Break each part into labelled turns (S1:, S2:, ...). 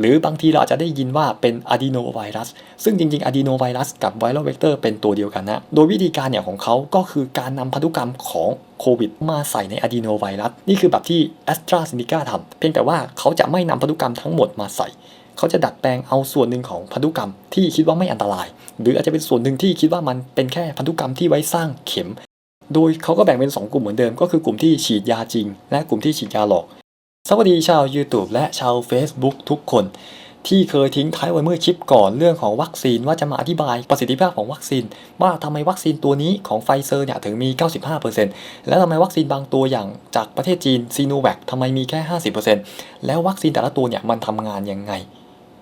S1: หรือบางทีเราอาจจะได้ยินว่าเป็นอะดีโนไวรัส ซึ่งจริงๆอะดีโนไวรัสกับไวรัลเวกเตอร์เป็นตัวเดียวกันนะ โดยวิธีการเนี่ยของเขาก็คือการนำพันธุกรรมของโควิดมาใส่ในอะดีโนไวรัส นี่คือแบบที่ a s t r a z เซ e c a ทำเพียงแต่ว่าเขาจะไม่นำพันธุกรรมทั้งหมดมาใส่ เขาจะดัดแปลงเอาส่วนหนึ่งของพันธุกรรมที่คิดว่าไม่อันตราย หรืออาจจะเป็นส่วนหนึ่งที่คิดว่ามันเป็นแค่พันธุกรรมที่ไว้สร้างเข็ม โดยเขาก็แบ่งเป็น 2 กลุ่มเหมือนเดิม ก็คือกลุ่มที่ฉีดยาจริง และกลุ่มที่ฉีดยาหลอก สวัสดีชาว YouTube และชาว Facebook ทุกคน ที่เคยทิ้งท้ายไว้เมื่อคลิปก่อนเรื่องของวัคซีนว่าจะมาอธิบายประสิทธิภาพของวัคซีน ว่าทำไมวัคซีนตัวนี้ของไฟเซอร์เนี่ยถึงมี 95%แล้วทำไมวัคซีนบางตัวอย่างจากประเทศจีนซีโนแวคทำไมมีแค่ 50%แล้ววัคซีนแต่ละตัวเนี่ยมันทำงานยังไง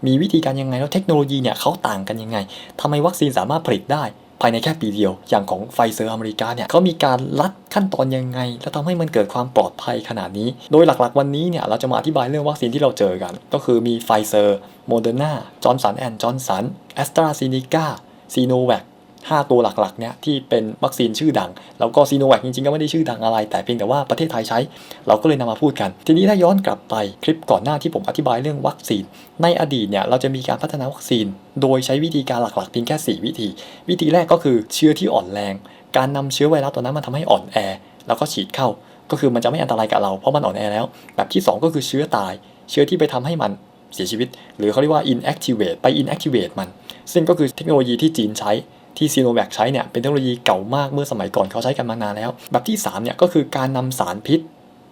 S1: มีวิธีการยังไงแล้วเทคโนโลยีเนี่ยเขาต่างกันยังไงทำไมวัคซีนสามารถผลิตได้ ภายในแค่ปีเดียว อย่างของไฟเซอร์อเมริกาเนี่ยเขามีการลัดขั้นตอนยังไง แล้วทำให้มันเกิดความปลอดภัยขนาดนี้ โดยหลักๆ วันนี้เนี่ยเราจะมาอธิบายเรื่องวัคซีนที่เราเจอกัน ก็คือมีไฟเซอร์โมเดอร์นาจอร์นสันแอนด์จอร์นสันแอสตราซีเนกาซีโนแวค 5 ตัวหลักๆเนี่ยที่เป็นวัคซีนชื่อดัง แล้วก็ซีโนแวคจริงๆ ก็ไม่ได้ชื่อดังอะไร แต่เพียงแต่ว่าประเทศไทยใช้ เราก็เลยนำมาพูดกัน ทีนี้ถ้าย้อนกลับไปคลิปก่อนหน้าที่ผมอธิบายเรื่องวัคซีน ในอดีตเนี่ยเราจะมีการพัฒนาวัคซีน โดยใช้วิธีการหลักๆเพียงแค่ 4 วิธี วิธีแรกก็คือเชื้อที่อ่อนแรง การนำเชื้อไวรัสตัวนั้นมาทำให้อ่อนแอ แล้วก็ฉีดเข้า ก็คือมันจะไม่อันตรายกับเราเพราะมันอ่อนแอแล้ว แบบที่ 2 ก็คือเชื้อตาย เชื้อที่ไปทำให้มันเสียชีวิต หรือเขาเรียกว่า inactivate ไป inactivate มัน ซึ่งก็คือเทคโนโลยีที่จีนใช้ ที่ซีโนแวคใช้เนี่ยเป็นเทคโนโลยีเก่ามากเมื่อสมัยก่อนเขาใช้กันมานานแล้ว แบบที่3เนี่ยก็คือการนำสารพิษ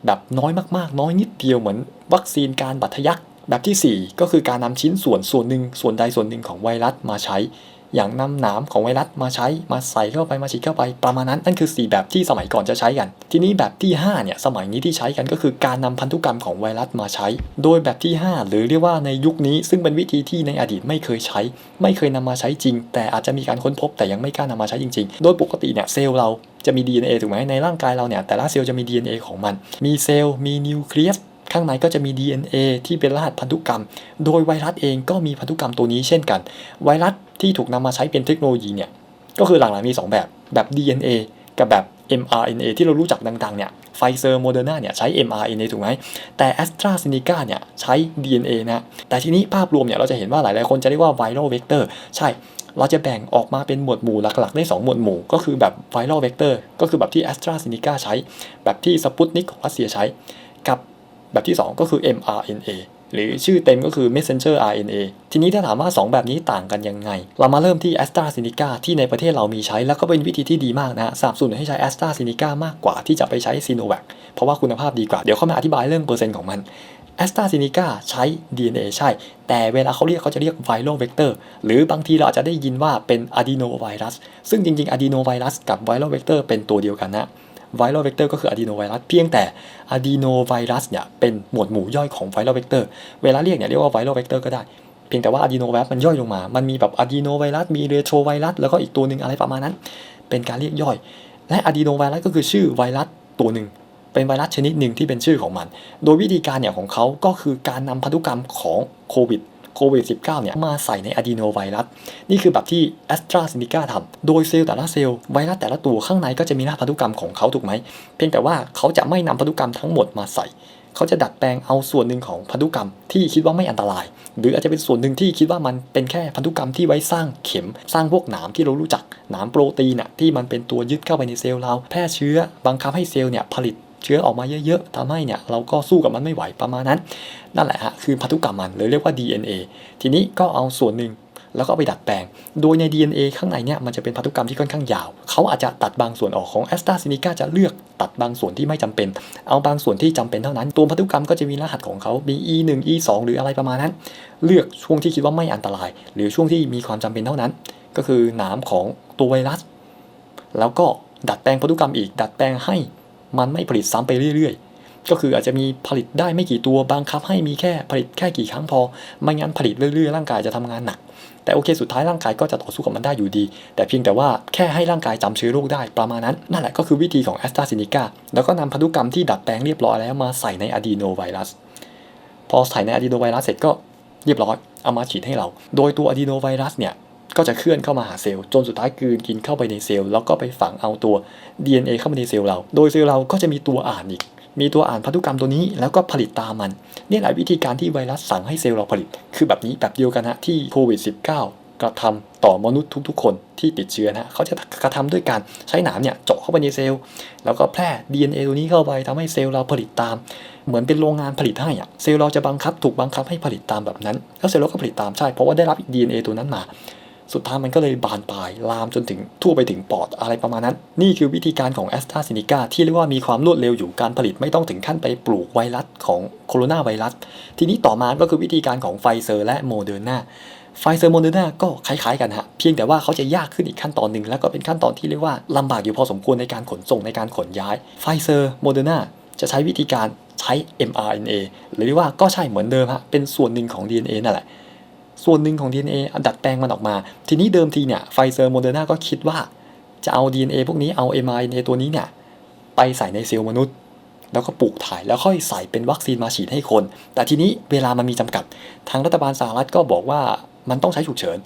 S1: แบบน้อยมากๆ น้อยนิดเดียวเหมือน วัคซีนการบัตทะยักแบบที่ 4 ก็คือการนำชิ้นส่วนส่วนหนึ่งส่วนใดส่วนหนึ่งของไวรัสมาใช้ อย่างนำหนามของไวรัสมาใช้มาใส่เข้าไปมาฉีดเข้าไปประมาณนั้นนั่นคือ 4 แบบที่สมัยก่อนจะใช้กัน ทีนี้แบบที่5เนี่ยสมัยนี้ที่ใช้กันก็คือการนำพันธุกรรมของไวรัสมาใช้ โดยแบบที่ 5 หรือเรียกว่าในยุคนี้ซึ่งเป็นวิธีที่ในอดีตไม่เคยใช้ ไม่เคยนำมาใช้จริง แต่อาจจะมีการค้นพบแต่ยังไม่กล้านำมาใช้จริง ๆ โดยปกติเนี่ยเซลล์เราจะมี DNA ถูกไหมในร่างกายเราเนี่ยแต่ละเซลล์จะมี DNA ของมัน มีเซลล์มีนิวเคลียสข้างในก็จะมี DNA ที่เป็นรหัสพันธุกรรม โดยไวรัสเองก็มีพันธุกรรมตัวนี้เช่นกัน ไวรัส ที่ถูกนำมาใช้เป็นเทคโนโลยีเนี่ยก็คือหลังๆมี 2 แบบแบบ DNA กับแบบ mRNA ที่เรารู้จักดังๆเนี่ยไฟเซอร์โมเดอร์นาเนี่ยใช้ mRNA ถูกไหมแต่ a s t r a z เซ e c a เนี่ยใช้ DNA นะแต่ทีนี้ภาพรวมเนี่ยเราจะเห็นว่าหลายๆคนจะเรียกว่า viral vector ใช่เราจะแบ่งออกมาเป็นหมวดหมู่หลักๆ ได้ 2 หมวดหมู่ ก็คือแบบ viral vector ก็คือแบบที่ a s t r a z เซ e c a ใช้ แบบที่ Sputnik ของรัสเซียใช้ กับแบบที่ 2 ก็คือ mRNA หรือชื่อเต็มก็คือ messenger RNA ทีนี้ถ้าถามว่า 2 แบบนี้ต่างกันยังไง เรามาเริ่มที่ a s t r a z เซ e c a ที่ในประเทศเรามีใช้ แล้วก็เป็นวิธีที่ดีมากนะสนับสนุนให้ใช้ a s t r a z เซ e c a มากกว่าที่จะไปใช้ Sinovac เพราะว่าคุณภาพดีกว่า เดี๋ยวเข้ามาอธิบายเรื่องเปอร์เซ็นต์ของมัน a s t r a z เซ e c a ใช้ DNA ใช่ แต่เวลาเขาเรียกเขาจะเรียก viral vector หรือบางทีเราอาจจะได้ยินว่าเป็น adenovirus ซึ่งจริงๆ adenovirus กับ viral vector เป็นตัวเดียวกันนะ viral vector ก็คือ adenovirus เพียงแต่ adenovirus เนี่ยเป็นหมวดหมู่ย่อยของ viral vector เวลาเรียกเนี่ยเรียกว่า viral vector ก็ได้เพียงแต่ว่า adenovirus มันย่อยลงมา มันมีแบบ adenovirus มี retrovirus แล้วก็อีกตัวหนึ่งอะไรประมาณนั้น เป็นการเรียกย่อย และ adenovirus ก็คือชื่อไวรัสตัวหนึ่ง เป็นไวรัสชนิดหนึ่งที่เป็นชื่อของมัน โดยวิธีการเนี่ยของเขาก็คือการนำพันธุกรรมของโควิด โควิด -19 เนี่ยมาใส่ในอะดีโนไวรัส นี่คือแบบที่ a s t r a z เซ e c a ทำโดยเซลล์แต่ละเซลล์ไวรัสแต่ละตัวข้างในก็จะมีรหัสพันธุกรรมของเขาถูกไหม เพียงแต่ว่าเขาจะไม่นำพันธุกรรมทั้งหมดมาใส่ เขาจะดัดแปลงเอาส่วนหนึ่งของพันธุกรรมที่คิดว่าไม่อันตราย หรืออาจจะเป็นส่วนหนึ่งที่คิดว่ามันเป็นแค่พันธุกรรมที่ไว้สร้างเข็ม สร้างพวกหนามที่เรารู้จักหนามโปรตีนน่ะที่มันเป็นตัวยึดเข้าไปในเซลล์เราแพร่เชื้อบังคับให้เซลล์เนี่ยผลิต เชื้อออกมาเยอะๆทำให้เนี่ยเราก็สู้กับมันไม่ไหวประมาณนั้น นั่นแหละฮะคือพันธุกรรมมันหรือเรียกว่า DNA ทีนี้ก็เอาส่วนหนึ่งแล้วก็ไปดัดแปลง โดยใน DNA ข้างในเนี่ยมันจะเป็นพันธุกรรมที่ค่อนข้างยาว เขาอาจจะตัดบางส่วนออกของ a s t r a z เซ e c a จะเลือกตัดบางส่วนที่ไม่จำเป็น เอาบางส่วนที่จำเป็นเท่านั้น ตัวพันธุกรรมก็จะมีรหัสของเขา มี E1 E2 หรืออะไรประมาณนั้น เลือกช่วงที่คิดว่าไม่อันตราย หรือช่วงที่มีความจำเป็นเท่านั้น ก็คือหนามของตัวไวรัส แล้วก็ดัดแปลงพันธุกรรมอีก ดัดแปลงให้ มันไม่ผลิตซ้ำไปเรื่อย ๆ ก็คืออาจจะมีผลิตได้ไม่กี่ตัวบังคับให้มีแค่ผลิตแค่กี่ครั้งพอ ไม่งั้นผลิตเรื่อยๆร่างกายจะทำงานหนัก แต่โอเคสุดท้ายร่างกายก็จะต่อสู้กับมันได้อยู่ดี แต่เพียงแต่ว่าแค่ให้ร่างกายจำเชื้อโรคได้ประมาณนั้น นั่นแหละก็คือวิธีของ a s t r a z เซ e c a แล้วก็นำพันธุกรรมที่ดัดแปลงเรียบร้อยแล้วมาใส่ในอะดีโนไวรัสพอใส่ในอะดีโนไวรัสเสร็จก็เรียบร้อยเอามาฉีดให้เรา โดยตัวอะดีโนไวรัสเนี่ย ก็จะเคลื่อนเข้ามาหาเซลล์จนสุดท้ายกืนกินเข้าไปในเซลล์แล้วก็ไปฝังเอาตัว DNA เข้ามาในเซลล์เรา โดยเซลล์เราก็จะมีตัวอ่านอีก มีตัวอ่านพันธุกรรมตัวนี้ แล้วก็ผลิตตามมันนี่แหละวิธีการที่ไวรัสสั่งให้เซลล์เราผลิต คือแบบนี้แบบเดียวกันฮะที่โควิด -19 กระทำต่อมนุษย์ทุกๆ คนที่ติดเชื้อนะเขาจะกระทำด้วยการใช้หนามเนี่ยเจาะเข้าไปในเซลล์ แล้วก็แพร่ DNA ตัวนี้เข้าไปทำให้เซลล์เราผลิตตาม เหมือนเป็นโรงงานผลิตให้อะเซลล์เราจะบังคับถูกบังคับให้ผลิตตามแบบนั้น แล้วเซลล์เราก็ผลิตตามใช่เพราะว่าได้รับ DNA ตัวนั้นมา สุดท้ายมันก็เลยบานปลายลามจนถึงทั่วไปถึงปอดอะไรประมาณนั้น นี่คือวิธีการของแอสตราเซเนกาที่เรียกว่ามีความรวดเร็วอยู่การผลิตไม่ต้องถึงขั้นไปปลูกไวรัสของโคโรนาไวรัส ทีนี้ต่อมาก็คือวิธีการของไฟเซอร์และโมเดอร์นาไฟเซอร์โมเดอร์นาก็คล้ายๆกันฮะ เพียงแต่ว่าเขาจะยากขึ้นอีกขั้นตอนหนึ่งแล้วก็เป็นขั้นตอนที่เรียกว่าลำบากอยู่พอสมควรในการขนส่งในการขนย้ายไฟเซอร์โมเดอร์นาจะใช้วิธีการใช้ mRNA หรือว่าก็ใช่เหมือนเดิมฮะเป็นส่วนหนึ่งของ DNA นั่นแหละ ส่วนหนึ่งของ DNA อันดัดแปลงมันออกมา ทีนี้เดิมทีเนี่ยไฟเซอร์โมเดอร์นาก็คิดว่า จะเอา DNA พวกนี้เอา mRNA ตัวนี้เนี่ยไปใส่ในเซลล์มนุษย์ แล้วก็ปลูกถ่ายแล้วค่อยใส่เป็นวัคซีนมาฉีดให้คน แต่ทีนี้เวลามันมีจำกัด ทางรัฐบาลสหรัฐก็บอกว่ามันต้องใช้ฉุกเฉิน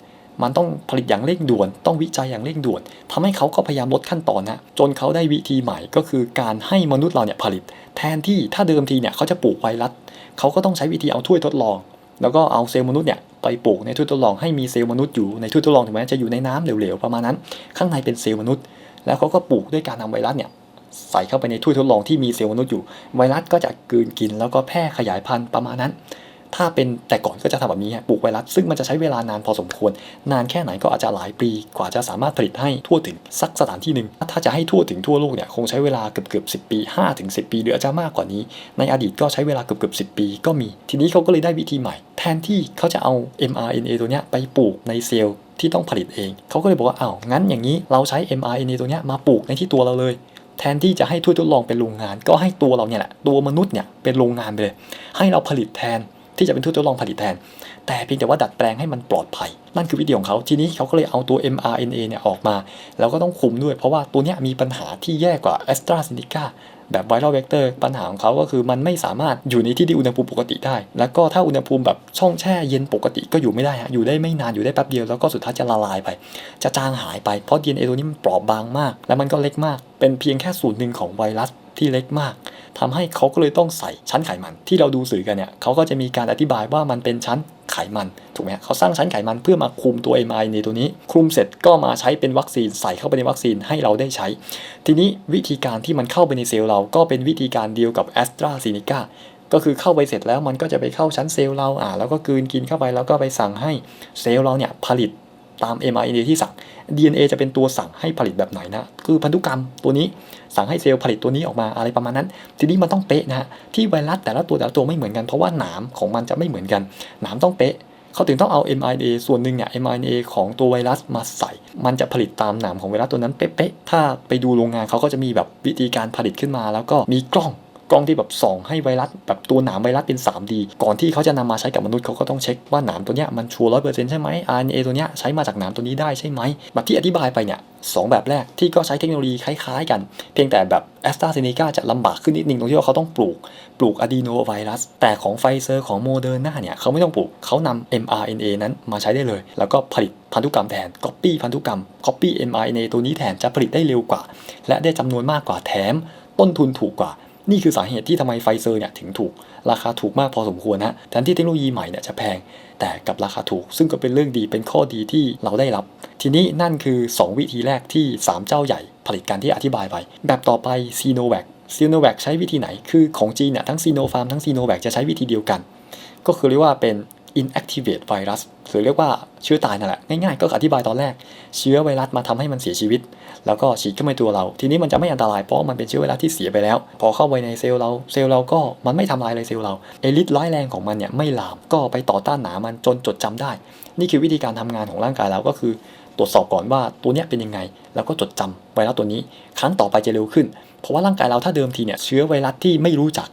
S1: มันต้องผลิตอย่างเร่งด่วน ต้องวิจัยอย่างเร่งด่วนทำให้เขาก็พยายามลดขั้นตอนนะจนเขาได้วิธีใหม่ก็คือการให้มนุษย์เราเนี่ยผลิต แทนที่ถ้าเดิมทีเนี่ยเขาจะปลูกไวรัสเขาก็ต้องใช้วิธีเอาถ้วยทดลอง แล้วก็เอาเซลล์มนุษย์เนี่ย ไปปลูกในถ้วยทดลองให้มีเซลล์มนุษย์อยู่ในถ้วยทดลองถึงแม้จะอยู่ในน้ำเหลวๆประมาณนั้น ข้างในเป็นเซลล์มนุษย์ แล้วเขาก็ปลูกด้วยการนำไวรัสเนี่ยใส่เข้าไปในถ้วยทดลองที่มีเซลล์มนุษย์อยู่ไวรัสก็จะกืนกินแล้วก็แพร่ขยายพันธุ์ประมาณนั้น ถ้าเป็นแต่ก่อนก็จะทำแบบนี้ฮะปลูกไวรัสซึ่งมันจะใช้เวลานานพอสมควร นานแค่ไหนก็อาจจะหลายปีกว่าจะสามารถผลิตให้ทั่วถึงสักสถานที่หนึ่งถ้าจะให้ทั่วถึงทั่วโลกเนี่ยคงใช้เวลาเกือบเกือบสิปี5ถึง10 ปี หรืออาจจะมากกว่านี้ ในอดีตก็ใช้เวลาเกือบเกือบสิปีก็มี ทีนี้เขาก็เลยได้วิธีใหม่ แทนที่เขาจะเอา mRNA ตัวเนี้ยไปปลูกในเซลล์ที่ต้องผลิตเอง เขาก็เลยบอกว่าอ้าวงั้นอย่างนี้เราใช้ mRNA ตัวเนี้ยมาปลูกในที่ตัวเราเลยแทนที่จะให้ถ้วทดลองเป็นโรงงาน ก็ให้ตัวเราเนี่ยแหละตัวมนุษย์เนี่ยเป็นโรงงานไปเลย ให้เราผลิตแทน ที่จะเป็นทุ่ยทดลองผลิตแทน แต่เพียงแต่ว่าดัดแปลงให้มันปลอดภัย นั่นคือวิธีของเขาทีนี้เขาก็เลยเอาตัว mRNA เนี่ยออกมา แล้วก็ต้องคุมด้วย เพราะว่าตัวเนี้ยมีปัญหาที่แย่กว่า a s t r a z e ซ e c a แบบไวรัลเวกเตอร์ปัญหาของเขาก็คือมันไม่สามารถอยู่ในที่ที่อุณหภูมิปกติได้ แล้วก็ถ้าอุณหภูมิแบบช่องแช่เย็นปกติก็อยู่ไม่ได้ฮะอยู่ได้ไม่นานอยู่ได้แป๊บเดียวแล้วก็สุดท้ายจะละลายไป จะจางหายไปเพราะ DNA ตัวนี้มันเปราะบางมาก และมันก็เล็กมาก เป็นเพียงแค่ส่วนหนึ่งของไวรัสที่เล็กมากทำให้เขาก็เลยต้องใส่ชั้นไขมันที่เราดูสื่อกันเนี่ยเขาก็จะมีการอธิบายว่ามันเป็นชั้นไขมันถูกไหมเขาสร้างชั้นไขมันเพื่อมาคุมตัว mRNA ตัวนี้ คุมเสร็จก็มาใช้เป็นวัคซีนใส่เข้าไปในวัคซีนให้เราได้ใช้ ทีนี้วิธีการที่มันเข้าไปในเซลล์เราก็เป็นวิธีการเดียวกับ a s t r a z e ซ e c a ก็คือเข้าไปเสร็จแล้วมันก็จะไปเข้าชั้นเซลล์เราอ่าแล้วก็กืนกินเข้าไปแล้วก็ไปสั่งให้เซลล์เราเนี่ยผลิตตาม mRNA ที่สั่ง DNA จะเป็นตัวสั่งให้ผลิตแบบไหนนะ คือพันธุกรรมตัวนี้สั่งให้เซลล์ผลิตตัวนี้ออกมาอะไรประมาณนั้น ทีนี้มันต้องเป๊ะนะฮะ ที่ไวรัสแต่ละตัวแต่ละตัวไม่เหมือนกัน เพราะว่าหนามของมันจะไม่เหมือนกัน หนามต้องเป๊ะ เขาถึงต้องเอา mRNA ส่วนหนึ่งเนี่ย mRNA ของตัวไวรัสมาใส่ มันจะผลิตตามหนามของไวรัสตัวนั้นเป๊ะๆ ถ้าไปดูโรงงานเขาก็จะมีแบบวิธีการผลิตขึ้นมา แล้วก็มีกล้อง กล้องที่แบบส่องให้ไวรัสแบบตัวหนามไวรัสเป็น 3D ก่อนที่เขาจะนำมาใช้กับมนุษย์เขาก็ต้องเช็คว่าหนามตัวเนี้ยมันชัวร์ร้อยเปอร์เซ็นต์ใช่ไหม RNA ตัวเนี้ยใช้มาจากหนามตัวนี้ได้ใช่ไหมแบบที่อธิบายไปเนี่ยสองแบบแรกที่ก็ใช้เทคโนโลยีคล้ายๆ กัน เพียงแต่แบบแอสตราเซเนกาจะลำบากขึ้นนิดนึงตรงที่ว่าเขาต้องปลูก ปลูกอะดีโนไวรัส แต่ของไฟเซอร์ของโมเดอร์นาเนี่ยเขาไม่ต้องปลูกเขานำ mRNA นั้นมาใช้ได้เลย แล้วก็ผลิตพันธุกรรมแทน Copy พันธุกรรม Copy mRNA ตัวนี้แทนจะผลิตได้เร็วกว่า และได้จำนวนมากกว่าแถมต้นทุนถูกกว่า นี่คือสาเหตุที่ทำไมไฟเซอร์เนี่ยถึงถูกราคาถูกมากพอสมควรนะแทนที่เทคโนโลยีใหม่เนี่ยจะแพง แต่กับราคาถูก ซึ่งก็เป็นเรื่องดีเป็นข้อดีที่เราได้รับ ทีนี้นั่นคือ 2 วิธีแรกที่ 3 เจ้าใหญ่ ผลิตการที่อธิบายไป แบบต่อไปซีโนแวคซีโนแวคใช้วิธีไหน คือของจีนเนี่ยทั้งซีโนฟาร์มทั้งซีโนแวคจะใช้วิธีเดียวกัน ก็คือเรียกว่าเป็น inactivate virus หรือเรียกว่าเชื้อตายนั่นแหละ ง่ายๆ ก็อธิบายตอนแรก เชื้อไวรัสมาทำให้มันเสียชีวิต แล้วก็ฉีดเข้าไปตัวเรา ทีนี้มันจะไม่อันตรายเพราะมันเป็นเชื้อไวรัสที่เสียไปแล้ว พอเข้าไปในเซลล์เราเซลล์เราก็มันไม่ทำลายเลยเซลล์เราเอลิทร้ายแรงของมันเนี่ยไม่ลามก็ไปต่อต้านหนามันจนจดจำได้ นี่คือวิธีการทำงานของร่างกายเราก็คือ ตรวจสอบก่อนว่าตัวเนี้ยเป็นยังไง แล้วก็จดจำไวรัสตัวนี้ ครั้งต่อไปจะเร็วขึ้น เพราะว่าร่างกายเราถ้าเดิมทีเนี่ยเชื้อไวรัสที่ไม่รู้จัก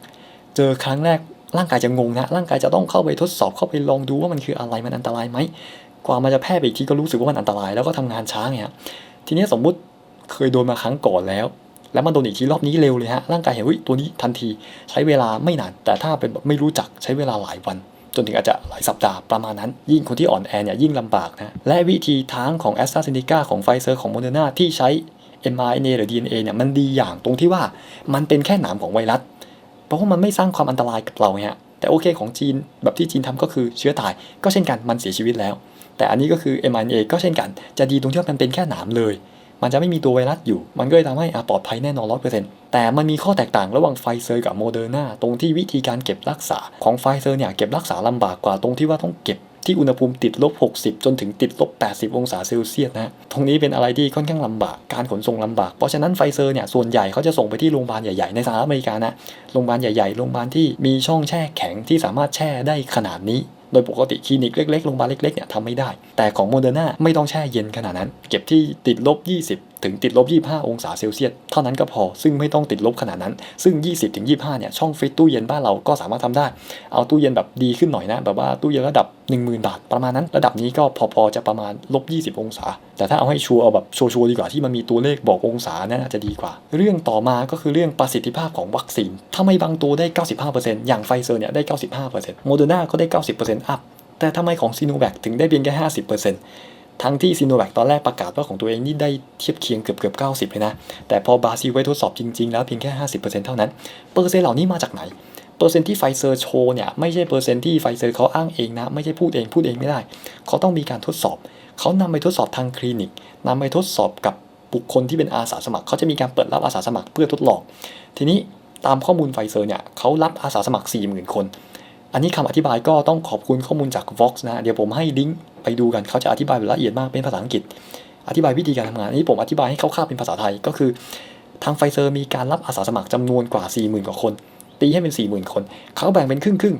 S1: เจอครั้งแรก ร่างกายจะงงนะ ร่างกายจะต้องเข้าไปทดสอบเข้าไปลองดูว่ามันคืออะไรมันอันตรายไหมกว่ามันจะแพร่ไปอีกทีก็รู้สึกว่ามันอันตรายแล้วก็ทำงานช้าไงฮะทีนี้สมมุติเคยโดนมาครั้งก่อนแล้ว แล้วมันโดนอีกทีรอบนี้เร็วเลยฮะร่างกายเห็นว่าตัวนี้ทันทีใช้เวลาไม่นาน แต่ถ้าเป็นแบบไม่รู้จักใช้เวลาหลายวัน จนถึงอาจจะหลายสัปดาห์ประมาณนั้น ยิ่งคนที่อ่อนแอเนี่ยยิ่งลำบากนะและวิธีทางของแอสตราเซเนกาของไฟเซอร์ของโมเดอร์นาที่ใช้ mRNA หรือ DNA เนี่ยมันดีอย่างตรงที่ว่ามันเป็นแค่หนามของไวรัส เพราะว่ามันไม่สร้างความอันตรายกับเราเนี่ยแต่โอเคของจีนแบบที่จีนทำก็คือเชื้อตายก็เช่นกันมันเสียชีวิตแล้ว แต่อันนี้ก็คือ mRNA ก็เช่นกัน จะดีตรงที่ว่ามันเป็นแค่หนามเลย มันจะไม่มีตัวไวรัสอยู่ มันก็เลยทำให้อะปลอดภัยแน่นอนร้อยเปอร์เซ็นต์แต่มันมีข้อแตกต่างระหว่างไฟเซอร์กับโมเดอร์นาตรงที่วิธีการเก็บรักษาของไฟเซอร์เนี่ยเก็บรักษาลำบากกว่าตรงที่ว่าต้องเก็บ ที่อุณหภูมิติดลบ 60 จนถึงติดลบ 80 องศาเซลเซียสนะตรงนี้เป็นอะไรที่ค่อนข้างลำบาก การขนส่งลำบาก เพราะฉะนั้นไฟเซอร์เนี่ยส่วนใหญ่เขาจะส่งไปที่โรงพยาบาลใหญ่ๆในสหรัฐอเมริกานะ โรงพยาบาลใหญ่ๆ โรงพยาบาลที่มีช่องแช่แข็งที่สามารถแช่ได้ขนาดนี้โดยปกติคลินิกเล็กๆ โรงพยาบาลเล็กๆ เนี่ยทำไม่ได้ แต่ของโมเดอร์นาไม่ต้องแช่เย็นขนาดนั้น เก็บที่ติดลบ 20 ถึงติดลบ 25 องศาเซลเซียส เท่านั้นก็พอ ซึ่งไม่ต้องติดลบขนาดนั้น ซึ่ง 20 ถึง 25 เนี่ย ช่องฟรีซตู้เย็นบ้านเราก็สามารถทำได้ เอาตู้เย็นแบบดีขึ้นหน่อยนะ แบบว่าตู้เย็นระดับ 10,000 บาท ประมาณนั้น ระดับนี้ก็พอๆจะประมาณลบ20 องศา แต่ถ้าเอาให้ชัวร์เอาแบบชัวร์ๆดีกว่าที่มันมีตัวเลขบอกองศาน่าจะดีกว่า เรื่องต่อมาก็คือเรื่องประสิทธิภาพของวัคซีนถ้าไม่บางตัวได้ 95%อย่างไฟเซอร์เนี่ยได้ 95%โมเดอร์นาก็ได้ 90%อัพแต่ทำไมของซีโนแวคถึงได้เพียงแค่ 50%ทั้งที่ซีโนแวคตอนแรกประกาศว่าของตัวเองนี่ได้เทียบเคียงเกือบเกือบ90เลยนะ แต่พอบราซิลไว้ทดสอบจริง ๆ แล้วเพียงแค่ 50%เท่านั้น เปอร์เซ็นต์เหล่านี้มาจากไหน เปอร์เซ็นต์ที่ไฟเซอร์โชว์เนี่ยไม่ใช่เปอร์เซ็นต์ที่ไฟเซอร์เขาอ้างเองนะไม่ใช่พูดเองพูดเองไม่ได้ เขาต้องมีการทดสอบ เขานำไปทดสอบทางคลินิกนำไปทดสอบกับบุคคลที่เป็นอาสาสมัคร เขาจะมีการเปิดรับอาสาสมัครเพื่อทดลอง ทีนี้ตามข้อมูลไฟเซอร์เนี่ยเขารับอาสาสมัคร 40,000 คน อันนี้คำอธิบายก็ต้องขอบคุณข้อมูลจาก Vox นะเดี๋ยวผมให้ลิงก์ไปดูกันเขาจะอธิบายแบบละเอียดมากเป็นภาษาอังกฤษ อธิบายวิธีการทำงานนี้ผมอธิบายให้คร่าวๆเป็นภาษาไทยก็คือ ทางไฟเซอร์มีการรับอาสาสมัครจำนวนกว่า 40,000 กว่าคน ตีให้เป็น40,000คนเขาแบ่งเป็นครึ่งครึ่ง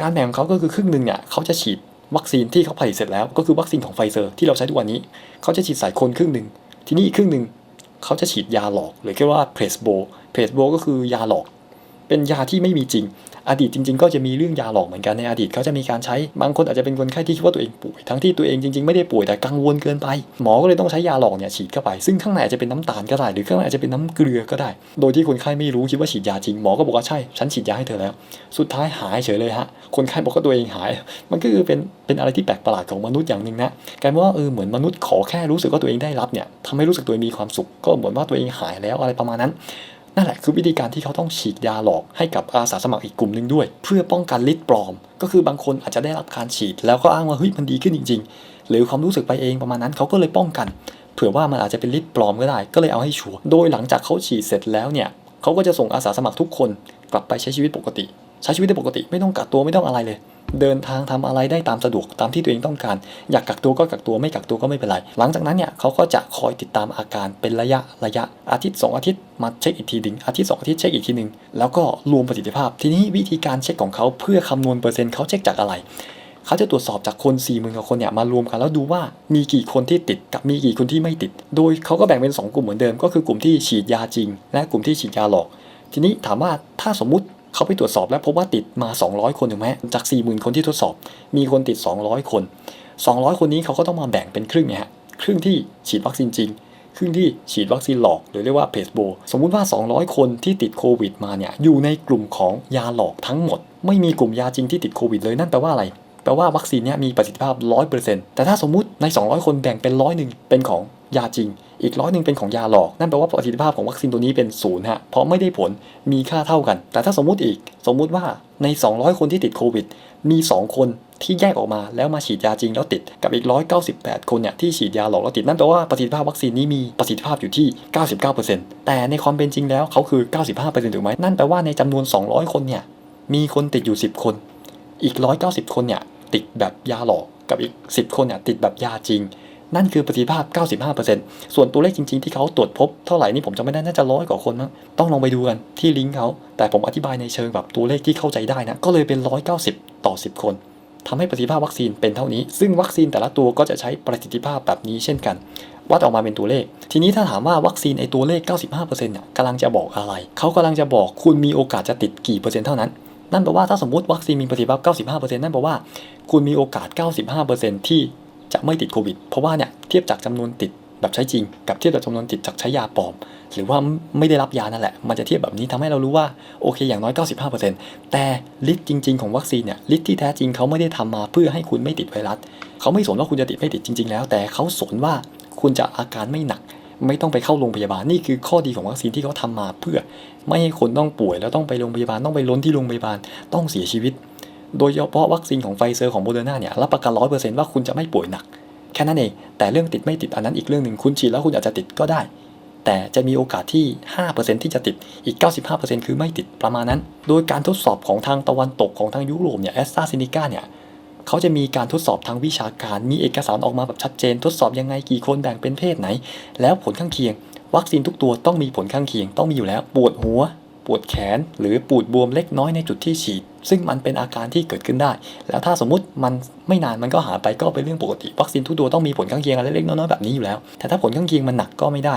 S1: การแบ่งของเขาก็คือครึ่งหนึ่งเนี่ยเขาจะฉีดวัคซีนที่เขาผลิตเสร็จแล้ว ก็คือวัคซีนของไฟเซอร์ที่เราใช้ทุกวันนี้เขาจะฉีดใส่คนครึ่งหนึ่งทีนี้อีกครึ่งหนึ่งเขาจะฉีดยาหลอกหรือเรียกว่าเพรสโบเพรสโบก็คือยาหลอก เป็นยาที่ไม่มีจริง อดีตจริง ๆ ก็จะมีเรื่องยาหลอกเหมือนกันในอดีตเขาจะมีการใช้บางคนอาจจะเป็นคนไข้ที่คิดว่าตัวเองป่วยทั้งที่ตัวเองจริงๆไม่ได้ป่วยแต่กังวลเกินไป หมอก็เลยต้องใช้ยาหลอกเนี่ยฉีดเข้าไป ซึ่งข้างในอาจจะเป็นน้ำตาลก็ได้หรือข้างในอาจจะเป็นน้ำเกลือก็ได้ โดยที่คนไข้ไม่รู้คิดว่าฉีดยาจริงหมอก็บอกว่าใช่ฉันฉีดยาให้เธอแล้ว สุดท้ายหายเฉยเลยฮะคนไข้บอกว่าตัวเองหาย มันก็คือเป็นเป็นอะไรที่แปลกประหลาดของมนุษย์อย่างหนึ่งนะกลายเป็นว่าเออเหมือนมนุษย์ขอแค่รู้สึกว่าตัวเองได้รับเนี่ยทำให้รู้สึกตัวเองมีความสุข ก็เหมือนว่าตัวเองหายแล้วอะไรประมาณนั้น นั่นแหละคือวิธีการที่เขาต้องฉีดยาหลอกให้กับอาสาสมัครอีกกลุ่มหนึ่งด้วย เพื่อป้องกันฤทธิ์ปลอม ก็คือบางคนอาจจะได้รับการฉีด แล้วก็อ้างว่าเฮ้ยมันดีขึ้นจริง ๆ หรือความรู้สึกไปเองประมาณนั้นเขาก็เลยป้องกัน เผื่อว่ามันอาจจะเป็นฤทธิ์ปลอมก็ได้ ก็เลยเอาให้ชัวร์โดยหลังจากเขาฉีดเสร็จแล้วเนี่ยเขาก็จะส่งอาสาสมัครทุกคนกลับไปใช้ชีวิตปกติ ใช้ชีวิตได้ปกติไม่ต้องกักตัวไม่ต้องอะไรเลย เดินทางทำอะไรได้ตามสะดวกตามที่ตัวเองต้องการ อยากกักตัวก็กักตัวไม่กักตัวก็ไม่เป็นไร หลังจากนั้นเนี่ยเขาก็จะคอยติดตามอาการเป็นระยะระยะอาทิตย์ 2 อาทิตย์มาเช็คอีกทีหนึ่งอาทิตย์ 2 อาทิตย์เช็คอีกทีหนึ่งแล้วก็รวมประสิทธิภาพ ทีนี้วิธีการเช็คของเขาเพื่อคำนวณเปอร์เซ็นต์เขาเช็คจากอะไรเขาจะตรวจสอบจากคน4ี่หมื่นกว่าคนเนี่ยมารวมกันแล้วดูว่ามีกี่คนที่ติดกับมีกี่คนที่ไม่ติด โดยเขาก็แบ่งเป็น 2 กลุ่มเหมือนเดิม ก็คือกลุ่มที่ฉีดยาจริง และกลุ่มที่ฉีดยาหลอก ทีนี้ถามว่าถ้าสมมติ เขาไปตรวจสอบแล้วพบว่าติดมา 200 คนถูกไหมจาก 40,000 คนที่ทดสอบ มีคนติด 200 คน 200 คนนี้เขาก็ต้องมาแบ่งเป็นครึ่งเนี่ยฮะครึ่งที่ฉีดวัคซีนจริง ครึ่งที่ฉีดวัคซีนหลอก หรือเรียกว่าเพสโบสมมุติว่า 200 คนที่ติดโควิดมาเนี่ยอยู่ในกลุ่มของยาหลอกทั้งหมด ไม่มีกลุ่มยาจริงที่ติดโควิดเลยนั่นแปลว่าอะไร แปลว่าวัคซีนนี้มีประสิทธิภาพ 100%แต่ถ้าสมมุติใน 200 คนแบ่งเป็นร้อยหนึ่งเป็นของยาจริง อีกร้อยหนึ่งเป็นของยาหลอก นั่นแปลว่าประสิทธิภาพของวัคซีนตัวนี้เป็นศูนย์ฮะ เพราะไม่ได้ผล มีค่าเท่ากัน แต่ถ้าสมมุติอีก สมมุติว่าใน 200 คนที่ติดโควิด มี 2 คนที่แยกออกมาแล้วมาฉีดยาจริงแล้วติด กับอีก 198 คนเนี่ยที่ฉีดยาหลอกแล้วติด นั่นแปลว่าประสิทธิภาพวัคซีนนี้มีประสิทธิภาพอยู่ที่ 99%แต่ในความเป็นจริงแล้วเขาคือ 95%ถูกไหมนั่นแปลว่าในจำนวน 200 คนเนี่ยมีคนติดอยู่ 10 คน อีก 190 คนเนี่ย ติดแบบยาหลอกกับอีก 10 คนเนี่ยติดแบบยาจริง นั่นคือประสิทธิภาพ 95%ส่วนตัวเลขจริง ๆ ที่เขาตรวจพบเท่าไหร่นี่ผมจำไม่ได้น่าจะร้อยกว่าคนมั้งต้องลองไปดูกันที่ลิงก์เขาแต่ผมอธิบายในเชิงแบบตัวเลขที่เข้าใจได้นะก็เลยเป็น 190 ต่อ 10 คนทำให้ประสิทธิภาพวัคซีนเป็นเท่านี้ ซึ่งวัคซีนแต่ละตัวก็จะใช้ประสิทธิภาพแบบนี้เช่นกัน วัดออกมาเป็นตัวเลข ทีนี้ถ้าถามว่าวัคซีนไอตัวเลข 95%เนี่ยกำลังจะบอกอะไร เขากำลังจะบอกคุณมีโอกาสจะติดกี่เปอร์เซ็นต์เท่านั้น นั่นแปลว่าถ้าสมมติวัคซีนมีประสิทธิภาพ 95%นั่นแปลว่าคุณมีโอกาส 95%ที่จะไม่ติดโควิด เพราะว่าเนี่ยเทียบจากจำนวนติดแบบใช้จริง กับเทียบจากจำนวนติดจากใช้ยาปลอม หรือว่าไม่ได้รับยานั่นแหละ มันจะเทียบแบบนี้ทำให้เรารู้ว่าโอเคอย่างน้อย 95%แต่ฤทธิ์จริง ๆของวัคซีนเนี่ยฤทธิ์ที่แท้จริงเขาไม่ได้ทำมาเพื่อให้คุณไม่ติดไวรัสเขาไม่สนว่าคุณจะติดไม่ติดจริง ๆ แล้ว แต่เขาสนว่าคุณจะอาการไม่หนัก ไม่ต้องไปเข้าโรงพยาบาลนี่คือข้อดีของวัคซีนที่เขาทำมาเพื่อ ไม่ให้คนต้องป่วยแล้วต้องไปโรงพยาบาลต้องไปล้นที่โรงพยาบาลต้องเสียชีวิต โดยเฉพาะวัคซีนของไฟเซอร์ของโมเดอร์นาเนี่ยรับประกันร้อยเปอร์เซ็นต์ว่าคุณจะไม่ป่วยหนัก แค่นั้นเองแต่เรื่องติดไม่ติดอันนั้นอีกเรื่องหนึ่งคุณฉีดแล้วคุณอาจจะติดก็ได้ แต่จะมีโอกาสที่ 5%ที่จะติดอีก 95%คือไม่ติดประมาณนั้น โดยการทดสอบของทางตะวันตกของทางยุโรปเนี่ยแอสตราเซเนกาเนี่ย เขาจะมีการทดสอบทางวิชาการ มีเอกสารออกมาแบบชัดเจน ทดสอบยังไงกี่คนแบ่งเป็นเพศไหน แล้วผลข้างเคียง วัคซีนทุกตัวต้องมีผลข้างเคียง ต้องมีอยู่แล้ว ปวดหัว ปวดแขน หรือปูดบวมเล็กน้อยในจุดที่ฉีด ซึ่งมันเป็นอาการที่เกิดขึ้นได้ แล้วถ้าสมมติมันไม่นานมันก็หายไปก็เป็นเรื่องปกติ วัคซีนทุกตัวต้องมีผลข้างเคียงอะไรเล็กน้อยแบบนี้อยู่แล้ว แต่ถ้าผลข้างเคียงมันหนักก็ไม่ได้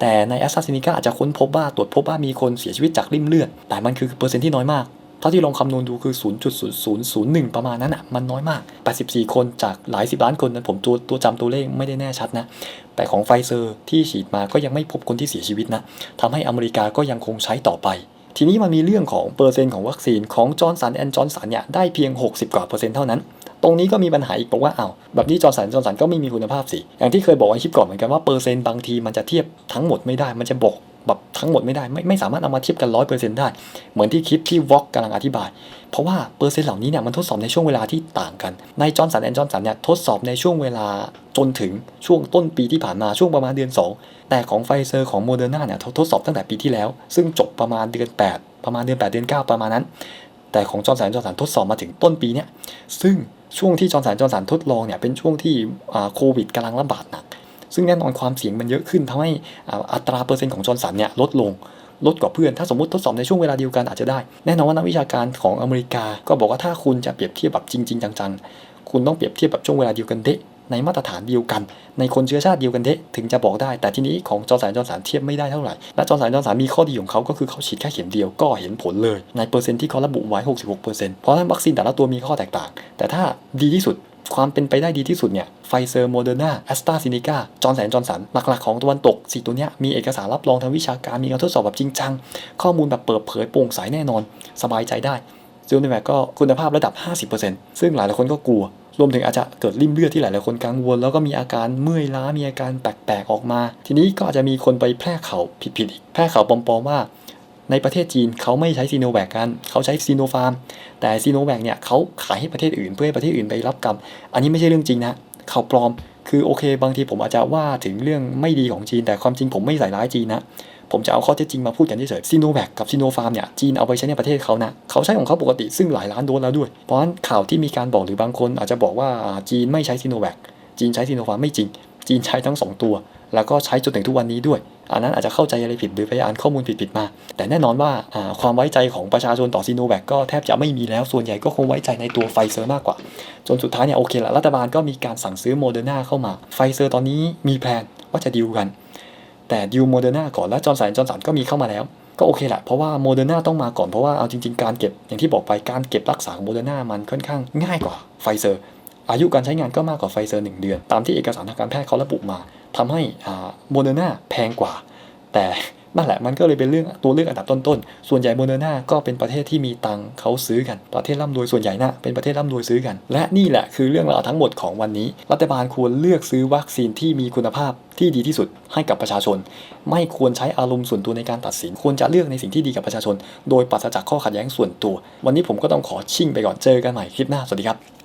S1: แต่ในแอสตราซเนกาอาจจะค้นพบว่าตรวจพบว่ามีคนเสียชีวิตจากริ่มเลือด แต่มันคือเปอร์เซ็นต์ที่น้อยมาก เท่าที่ลองคำนวณดูคือ 0.0001 ประมาณนั้นอะมันน้อยมาก 84 คนจากหลายสิบล้านคนนั้นผมตัวตัวจำตัวเลขไม่ได้แน่ชัดนะ แต่ของไฟเซอร์ที่ฉีดมาก็ยังไม่พบคนที่เสียชีวิตนะทำให้อเมริกาก็ยังคงใช้ต่อไปทีนี้มันมีเรื่องของเปอร์เซ็นต์ของวัคซีนของจอร์นสันแอนด์จอร์นสันเนี่ยได้เพียง 60 กว่าเปอร์เซ็นต์เท่านั้น ตรงนี้ก็มีปัญหาอีกบอกว่าเอ้าวแบบนี้จอร์นสันจอร์นสันก็ไม่มีคุณภาพสิ อย่างที่เคยบอกไว้คลิปก่อนเหมือนกันว่าเปอร์เซ็นต์บางทีมันจะเทียบทั้งหมดไม่ได้ มันจะบอก แบบทั้งหมดไม่ได้ไม่ไม่สามารถเอามาเทียบกันร้อยเปอร์เซ็นต์ได้ เหมือนที่คลิปที่วอกกำลังอธิบาย เพราะว่าเปอร์เซ็นต์เหล่านี้เนี่ยมันทดสอบในช่วงเวลาที่ต่างกันในจอร์นสันแอนจอร์นสันเนี่ยทดสอบในช่วงเวลาจนถึงช่วงต้นปีที่ผ่านมาช่วงประมาณเดือน 2 แต่ของไฟเซอร์ของโมเดอร์นาเนี่ยทดสอบตั้งแต่ปีที่แล้ว ซึ่งจบประมาณเดือน 8 ประมาณเดือน 8 เดือน 9 ประมาณนั้น แต่ของจอร์นสันจอร์นสันทดสอบมาถึงต้นปีเนี่ยซึ่งช่วงที่จอร์นสันจอร์นสันทดลองเนี่ยเป็นช่วงที่อ่าโควิดกำลังระบาดหนัก ซึ่งแน่นอนความเสี่ยงมันเยอะขึ้นทำให้อัตราเปอร์เซ็นต์ของจอร์นสันเนี่ยลดลงลดกว่าเพื่อน ถ้าสมมติทดสอบในช่วงเวลาเดียวกันอาจจะได้ แน่นอนว่านักวิชาการของอเมริกา ก็บอกว่าถ้าคุณจะเปรียบเทียบแบบจริง ๆ จังๆ คุณต้องเปรียบเทียบแบบช่วงเวลาเดียวกันเดะในมาตรฐานเดียวกัน ในคนเชื้อชาติเดียวกันเดะถึงจะบอกได้ แต่ทีนี้ของจอร์นสันจอร์นสันเทียบไม่ได้เท่าไหร่ และจอร์นสันจอร์นสันมีข้อดีของเขาก็คือเขาฉีดแค่เข็มเดียวก็เห็นผลเลย ในเปอร์เซ็นต์ที่เขาระบุไว้ 66%เพราะฉะนั้นวัคซีนแต่ละตัวมีข้อแตกต่าง แต่ถ้าดีที่สุด ความเป็นไปได้ดีที่สุดเนี่ยไฟเซอร์โมเดอร์นาแอสตราซเนกาจอร์นสันจอร์นสันหลักๆของตะวันตกสี่ตัวเนี้ยมีเอกสารรับรองทางวิชาการมีการทดสอบแบบจริงจัง ข้อมูลแบบเปิดเผยโปร่งใสแน่นอน สบายใจได้ซิลเนแวคก็คุณภาพระดับ 50%ซึ่งหลายหลายคนก็กลัว รวมถึงอาจจะเกิดริ่มเลือดที่หลายหลายคนกังวล แล้วก็มีอาการเมื่อยล้ามีอาการแปลกๆออกมา ทีนี้ก็อาจจะมีคนไปแพร่ข่าวผิดๆอีกแพร่ข่าวปลอมๆว่า ในประเทศจีนเขาไม่ใช้ซีโนแวคกันเขาใช้ซีโนฟาร์ม แต่ซีโนแวคเนี่ยเขาขายให้ประเทศอื่น เพื่อให้ประเทศอื่นไปรับกรรม อันนี้ไม่ใช่เรื่องจริงนะข่าวปลอม คือโอเค บางทีผมอาจจะว่าถึงเรื่องไม่ดีของจีน แต่ความจริงผมไม่ใส่ร้ายจีนนะผมจะเอาข้อเท็จจริงมาพูดกันเฉยๆซีโนแวคกับซีโนฟาร์มเนี่ยจีนเอาไปใช้ในประเทศเขานะเขาใช้ของเขาปกติซึ่งหลายล้านโดสแล้วด้วย เพราะฉะนั้นข่าวที่มีการบอกหรือบางคนอาจจะบอกว่าจีนไม่ใช้ซีโนแวคจีนใช้ซีโนฟาร์มไม่จริง จีนใช้ทั้งสองตัว แล้วก็ใช้จนถึงทุกวันนี้ด้วย อันนั้นอาจจะเข้าใจอะไรผิดหรือไปอ่านข้อมูลผิดๆมา แต่แน่นอนว่าความไว้ใจของประชาชนต่อซีโนแวคก็แทบจะไม่มีแล้วส่วนใหญ่ก็คงไว้ใจในตัวไฟเซอร์มากกว่า จนสุดท้ายเนี่ยโอเคละรัฐบาลก็มีการสั่งซื้อโมเดอร์นาเข้ามาไฟเซอร์ตอนนี้มีแพลนว่าจะดีลกัน แต่ดิวโมเดอร์นาก่อนแล้วจอร์นสันจอร์นสันก็มีเข้ามาแล้วก็โอเคแหละ เพราะว่าโมเดอร์นาต้องมาก่อน เพราะว่าเอาจริง ๆ การเก็บอย่างที่บอกไปการเก็บรักษาของโมเดอร์นามันค่อนข้างง่ายกว่าไฟเซอร์ อายุการใช้งานก็มากกว่าไฟเซอร์ 1 เดือน ตามที่เอกสารทางการแพทย์เขาระบุมา ทำให้โมเดอร์นาแพงกว่า แต่นั่นแหละมันก็เลยเป็นเรื่องตัวเลือกอันดับต้นๆ ส่วนใหญ่โมเดอร์นาก็เป็นประเทศที่มีตังเขาซื้อกัน ประเทศร่ำรวยส่วนใหญ่นะเป็นประเทศร่ำรวยซื้อกัน และนี่แหละคือเรื่องราวทั้งหมดของวันนี้ รัฐบาลควรเลือกซื้อวัคซีนที่มีคุณภาพที่ดีที่สุดให้กับประชาชน ไม่ควรใช้อารมณ์ส่วนตัวในการตัดสิน ควรจะเลือกในสิ่งที่ดีกับประชาชน โดยปราศจากข้อขัดแย้งส่วนตัว วันนี้ผมก็ต้องขอชิ่งไปก่อนเจอกันใหม่คลิปหน้าสวัสดีครับ